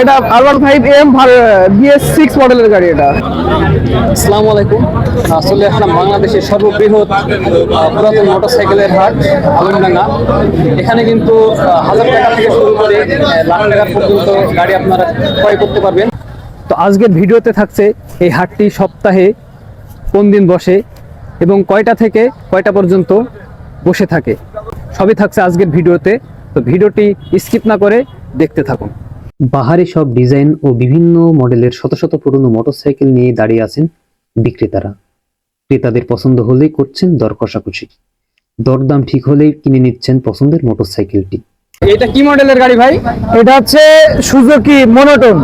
এটা R one five M BS six মডেলের গাড়ি এটা। আসসালামু আলাইকুম। আসলে আসলাম বাংলাদেশের সর্ববৃহৎ পুরাতন মোটরসাইকেলের হাট আলমডাঙ্গা। এখানে কিন্তু হাজার টাকা থেকে শুরু করে লাখ টাকার পর্যন্ত গাড়ি আপনারা ক্রয় করতে পারবেন। তো আজকের ভিডিওতে থাকছে এই হাটটি সপ্তাহে কোন দিন বসে এবং কয়টা থেকে কয়টা পর্যন্ত বসে থাকে। সবই থাকছে আজকের ভিডিওতে। তো ভিডিওটি স্কিপ না করে দেখতে থাকুন। বাহারি সব ডিজাইন ও বিভিন্ন মডেলের শত শত পুরনো মোটরসাইকেল নিয়ে দাঁড়িয়ে আছেন বিক্রেতারা। ক্রেতাদের পছন্দ হলেই করছেন দর কষাকষি। দরদাম ঠিক হলেই কিনে নিচ্ছেন পছন্দের মোটরসাইকেলটি। এটা কি মডেলের গাড়ি ভাই? এটা হচ্ছে সুজুকি মনোটন।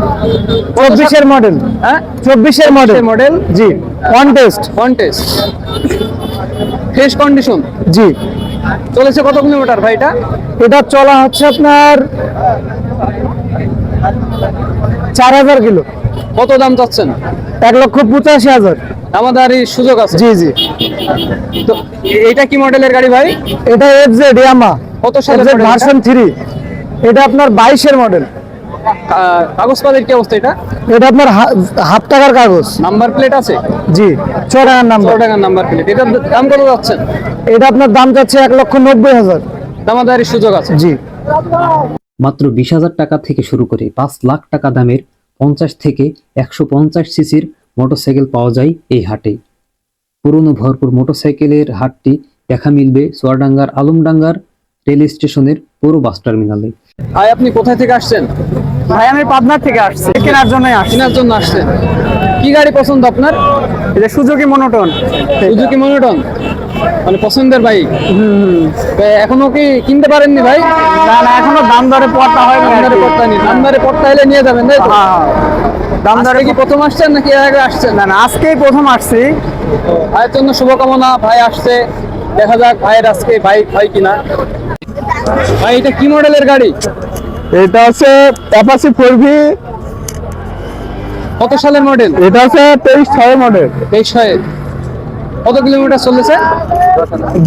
চব্বিশের মডেল। হ্যাঁ? চব্বিশের মডেল। মডেল? জি। কন্টেস্ট কন্টেস্ট ফ্রেশ কন্ডিশন জি। চলেছে কত কিলোমিটার ভাই এটা? এটা চলা হচ্ছে আপনার চার হাজার কিলো। কত দাম চাচ্ছেন? এক লক্ষ পঁচাশি হাজার। আমাদের সুযোগ আছে। জি জি। তো এটা কি মডেলের গাড়ি ভাই? এটা এফ জেড ইয়ামা কত সালের? ভার্সন থ্রি এটা আপনার বাইশের মডেল কা- কাগজপাতির কি অবস্থা এটা? এটা আপনার হাফ টাকার কাগজ। নাম্বার প্লেট আছে? জি ছ টাকার নাম্বার কত টাকার নাম্বার প্লেট এটার দাম কত যাচ্ছেন? এটা আপনার দাম যাচ্ছে এক লক্ষ নব্বই হাজার। দামাদারি সুযোগ আছে। জি। মাত্র বিশ হাজার টাকা থেকে শুরু করে পাঁচ লাখ টাকা দামের পঞ্চাশ থেকে একশো পঞ্চাশ সিসির মোটরসাইকেল পাওয়া যায় এই হাটে। পুরনো ভরপুর মোটরসাইকেলের হাটটি দেখা মিলবে সোয়াডাঙ্গার আলমডাঙ্গার রেল স্টেশনের পৌর বাস টার্মিনালে। ভাই আপনি কোথায় থেকে আসছেন? ভাই আমি পাবনার থেকে আসছি। কেনার জন্য কেনার জন্য আসছেন। কি গাড়ি পছন্দ আপনার? এটা সুজুকি মনোটন। Suzuki monotone. মানে পছন্দের বাইক? এখনও কি কিনতে পারেননি ভাই? না না এখনও দাম দরে পড়তা হয় না দামদারে পড়তা নেই দামদারে পড়তা এলে নিয়ে যাবেন তাই তো? দাম দরে কি প্রথম আসছেন নাকি এর আগে আসছেন? না না আজকেই প্রথম আসছি। ভাইয়ের জন্য শুভকামনা ভাই আসছে। দেখা যাক ভাইয়ের আজকে বাইক হয় কিনা। ভাই এটা কি মডেলের গাড়ি? এটা হচ্ছে অ্যাপাসি ফোর ভি কত সালের মডেল? এটা হচ্ছে তেইশ ছয় মডেল। তেইশ হয় কত কিলোমিটার চলেছে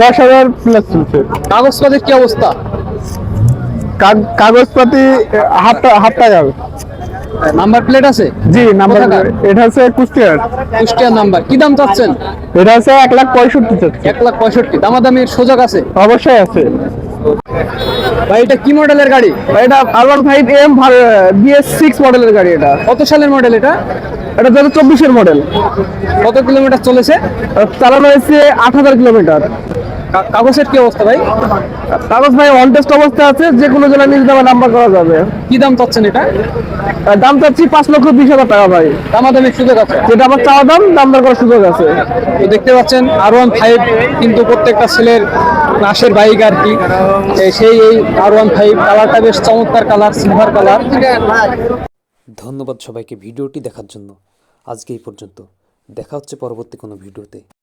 দশ হাজার প্লাস চলছে। কাগজপাতির কি অবস্থা? কাগ- কাগজপাতি হাফ টা- হাফ নাম্বার প্লেট আছে? জি নাম্বার এটা হচ্ছে কুষ্টিয়ার। কুষ্টিয়ার নাম্বার কি দাম চাচ্ছেন? এটা হচ্ছে এক লাখ পঁয়ষট্টি এক লাখ পঁয়ষট্টি। দামাদামির সুযোগ আছে? অবশ্যই আছে। ভাই এটা কি মডেলের গাড়ি? এটা R one five M BS six মডেলের গাড়ি এটা। কত সালের মডেল এটা? এটা দু হাজার চব্বিশের মডেল কত কিলোমিটার চলেছে? চালানো হয়েছে আট হাজার কিলোমিটার। কাগজের কি অবস্থা ভাই? কাগজ ভাই অন টেস্ট অবস্থা আছে যে কোনো জেলা নিজ দামে নাম্বার করা যাবে। কি দাম চাচ্ছেন এটা? দাম চাচ্ছি পাঁচ লক্ষ বিশ হাজার টাকা ভাই। দামাদামির সুযোগ আছে? যেটা আমার চাওয়া দাম দাম দর করার সুযোগ আছে। তো দেখতে পাচ্ছেন আর ওয়ান ফাইভ কিন্তু প্রত্যেকটা ছেলের নাশের বাইক আর কি। সেই এই আর ওয়ান ফাইভ কালারটা বেশ চমৎকার কালার সিলভার কালার ধন্যবাদ সবাইকে ভিডিওটি দেখার জন্য। আজকে এই পর্যন্ত। দেখা হচ্ছে পরবর্তী কোনো ভিডিওতে।